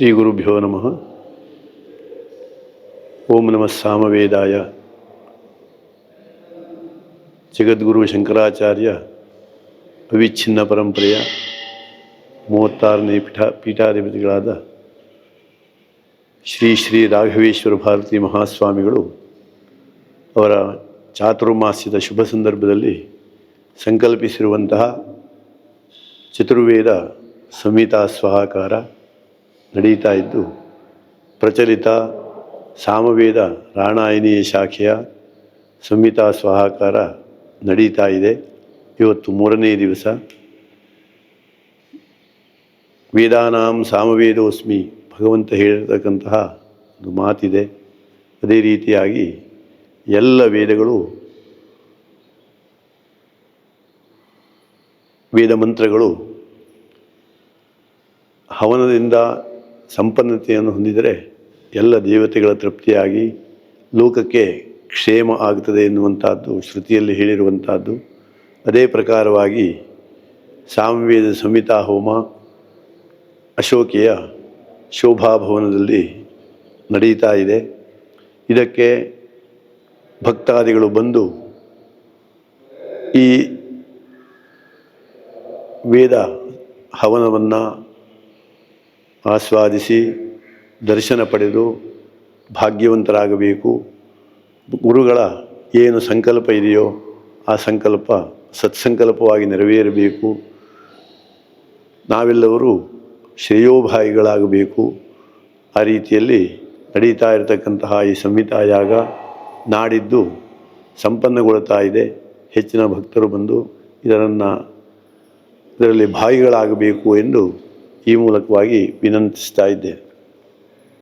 ಶ್ರೀ ಗುರುಭ್ಯೋ ನಮಃ. ಓಂ ನಮಃ ಸಾಮವೇದಾಯ. ಜಗದ್ಗುರು ಶಂಕರಾಚಾರ್ಯ ಅವಿಚ್ಛಿನ್ನ ಪರಂಪರೆಯ ಮೂವತ್ತಾರನೇ ಪೀಠ ಪೀಠಾಧಿಪತಿಗಳಾದ ಶ್ರೀ ಶ್ರೀ ರಾಘವೇಶ್ವರ ಭಾರತಿ ಮಹಾಸ್ವಾಮಿಗಳು ಅವರ ಚಾತುರ್ಮಾಸ್ಯದ ಶುಭ ಸಂದರ್ಭದಲ್ಲಿ ಸಂಕಲ್ಪಿಸಿರುವಂತಹ ಚತುರ್ವೇದ ಸಂಹಿತಾ ಸ್ವಹಾಕಾರ ನಡೀತಾ ಇದ್ದು, ಪ್ರಚಲಿತ ಸಾಮವೇದ ರಾಣಾಯಣೀಯ ಶಾಖೆಯ ಸಂಹಿತಾ ಸ್ವಹಾಕಾರ ನಡೀತಾ ಇದೆ. ಇವತ್ತು ಮೂರನೇ ದಿವಸ. ವೇದಾನಾಂ ಸಾಮವೇದೋಸ್ಮಿ ಭಗವಂತ ಹೇಳಿರ್ತಕ್ಕಂತಹ ಒಂದು ಮಾತಿದೆ. ಅದೇ ರೀತಿಯಾಗಿ ಎಲ್ಲ ವೇದಗಳು ವೇದ ಮಂತ್ರಗಳು ಹವನದಿಂದ ಸಂಪನ್ನತೆಯನ್ನು ಹೊಂದಿದರೆ ಎಲ್ಲ ದೇವತೆಗಳ ತೃಪ್ತಿಯಾಗಿ ಲೋಕಕ್ಕೆ ಕ್ಷೇಮ ಆಗ್ತದೆ ಎನ್ನುವಂಥದ್ದು ಶ್ರುತಿಯಲ್ಲಿ ಹೇಳಿರುವಂಥದ್ದು. ಅದೇ ಪ್ರಕಾರವಾಗಿ ಸಾಮವೇದ ಸಂಹಿತಾ ಹೋಮ ಅಶೋಕೆಯ ಶೋಭಾಭವನದಲ್ಲಿ ನಡೀತಾ ಇದೆ. ಇದಕ್ಕೆ ಭಕ್ತಾದಿಗಳು ಬಂದು ಈ ವೇದ ಹವನವನ್ನು ಆಸ್ವಾದಿಸಿ ದರ್ಶನ ಪಡೆದು ಭಾಗ್ಯವಂತರಾಗಬೇಕು. ಗುರುಗಳ ಏನು ಸಂಕಲ್ಪ ಇದೆಯೋ ಆ ಸಂಕಲ್ಪ ಸತ್ಸಂಕಲ್ಪವಾಗಿ ನೆರವೇರಬೇಕು. ನಾವೆಲ್ಲರೂ ಶ್ರೇಯೋಭಾಯಿಗಳಾಗಬೇಕು. ಆ ರೀತಿಯಲ್ಲಿ ನಡೀತಾ ಇರತಕ್ಕಂತಹ ಈ ಸಂಹಿತಾಯಾಗ ನಾಡಿದ್ದು ಸಂಪನ್ನಗೊಳ್ತಾ ಇದೆ. ಹೆಚ್ಚಿನ ಭಕ್ತರು ಬಂದು ಇದರನ್ನು, ಇದರಲ್ಲಿ ಭಾಗಿಗಳಾಗಬೇಕು ಎಂದು ಈ ಮೂಲಕವಾಗಿ ವಿನಂತಿಸ್ತಾ ಇದ್ದೇನೆ